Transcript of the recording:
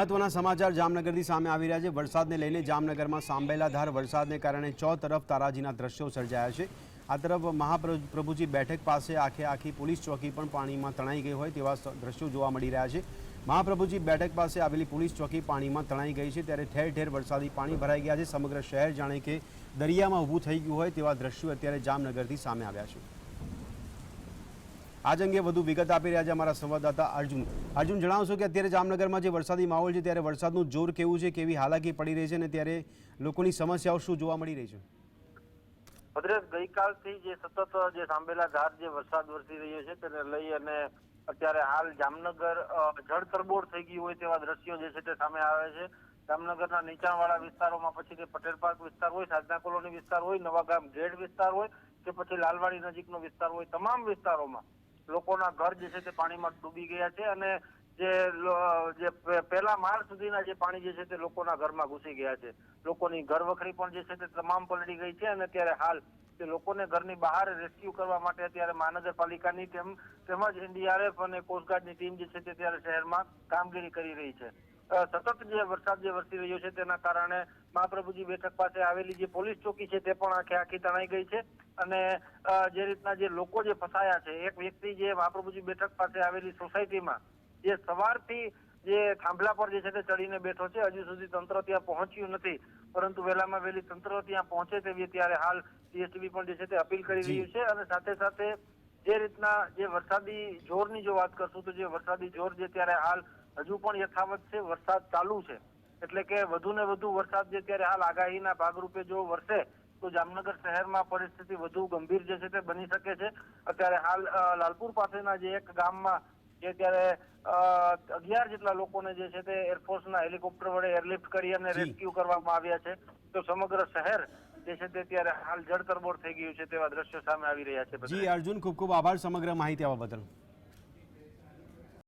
મહત્વના સમાચાર જામનગરથી સામે આવી રહ્યા છે. વરસાદને લઈને જામનગરમાં સાંભેલાધાર વરસાદને કારણે ચો તરફ તારાજીના દ્રશ્યો સર્જાયા છે. આ તરફ મહાપ્રભુજી બેઠક પાસે આખે આખી પોલીસ ચોકી પણ પાણીમાં તણાઈ ગઈ હોય તેવા દ્રશ્યો જોવા મળી રહ્યા છે. મહાપ્રભુજી બેઠક પાસે આવેલી પોલીસ ચોકી પાણીમાં તણાઈ ગઈ છે ત્યારે ઠેર ઠેર વરસાદી પાણી ભરાઈ ગયા છે. સમગ્ર શહેર જાણે કે દરિયામાં ઊભું થઈ ગયું હોય તેવા દ્રશ્યો અત્યારે જામનગરથી સામે આવ્યા છે. આજ અંગે વધુ વિગત આપી રહ્યા છે અમારા સંવાદદાતા અર્જુન. અર્જુન, જણાવશો કે અત્યારે જામનગરમાં જે વરસાદી માહોલ છે, ત્યારે વરસાદનું જોર કેવું છે, કેવી હાલાકી પડી રહી છે અને ત્યારે લોકોની સમસ્યાઓ શું જોવા મળી રહી છે? ભદ્રેશ, ગઈકાલથી જે સતત જે સાંભેલા ધાર જે વરસાદ વરસી રહ્યો છે, તેને લઈ અને અત્યારે હાલ જામનગર જળ તરબોળ થઈ ગયું હોય તેવા દ્રશ્યો જે છે તે સામે આવે છે. જામનગરના નીચાણવાળા વિસ્તારોમાં પછી તે પટેલ પાર્ક વિસ્તાર હોય, સાધના કોલોની વિસ્તાર હોય, નવાગામ ગેટ વિસ્તાર હોય કે પછી લાલવાડી નજીકનો વિસ્તાર હોય, તમામ વિસ્તારોમાં લોકોના ઘર જે છે તે પાણીમાં ડૂબી ગયા છે અને જે જે પહેલા માળ સુધીના જે પાણી જે છે તે લોકોના ઘરમાં ઘૂસી ગયા છે. લોકોની ઘર વખરી પણ જે છે તે તમામ પલળી ગઈ છે અને અત્યારે હાલ તે લોકોને ઘરની બહાર રેસ્ક્યુ કરવા માટે અત્યારે મહાનગરપાલિકાની તેમ, તેમજ એનડીઆરએફ અને કોસ્ટગાર્ડની ટીમ જે છે તે ત્યારે શહેરમાં કામગીરી કરી રહી છે. સતત જે વરસાદ જે વરસી રહ્યો છે તેના કારણે મહાપ્રભુજી બેઠક પાસે આવેલી જે પોલીસ ચોકી છે તે પણ આખે આખી તણાઈ ગઈ છે. અને જે રીતના જે લોકો જે ફસાયા છે એક વ્યક્તિ જે મહાપ્રભુજી બેઠક પાસે આવેલી સોસાયટીમાં જે સવારથી જે થાંભલા પર જે છે તે ચડીને બેઠો છે હજુ સુધી તંત્ર ત્યાં પહોંચ્યું નથી. પરંતુ વહેલામાં વહેલી તંત્ર ત્યાં પહોંચે તેવી ત્યારે હાલ સીએસટીબી પણ જે છે તે અપીલ કરી રહ્યું છે. અને સાથે સાથે જે રીતના જે વરસાદી જોરની જો વાત કરશું તો જે વરસાદી જોર જે ત્યારે હાલ હજુ પણ યથાવત છે વરસાદ ચાલુ છે. એટલે કે વધુ ને વધુ વરસાદ જે ત્યારે હાલ આગાહીના ભાગરૂપે જો વરસે તો જામનગર શહેરમાં પરિસ્થિતિ વધુ ગંભીર જે છે તે બની શકે છે. અત્યારે હાલ લાલપુર પાસેના જે એક ગામમાં જે ત્યારે અગિયાર જેટલા લોકોને જે છે તે એરફોર્સના હેલિકોપ્ટર વડે એરલિફ્ટ કરી અને રેસ્ક્યુ કરવામાં આવ્યા છે. તો સમગ્ર શહેર જે છે તે ત્યારે હાલ જળતરબોળ થઈ ગયું છે તેવા દ્રશ્યો સામે આવી રહ્યા છે. જી અર્જુન ખૂબ ખૂબ આભાર સમગ્ર માહિતી આવવા બદલ.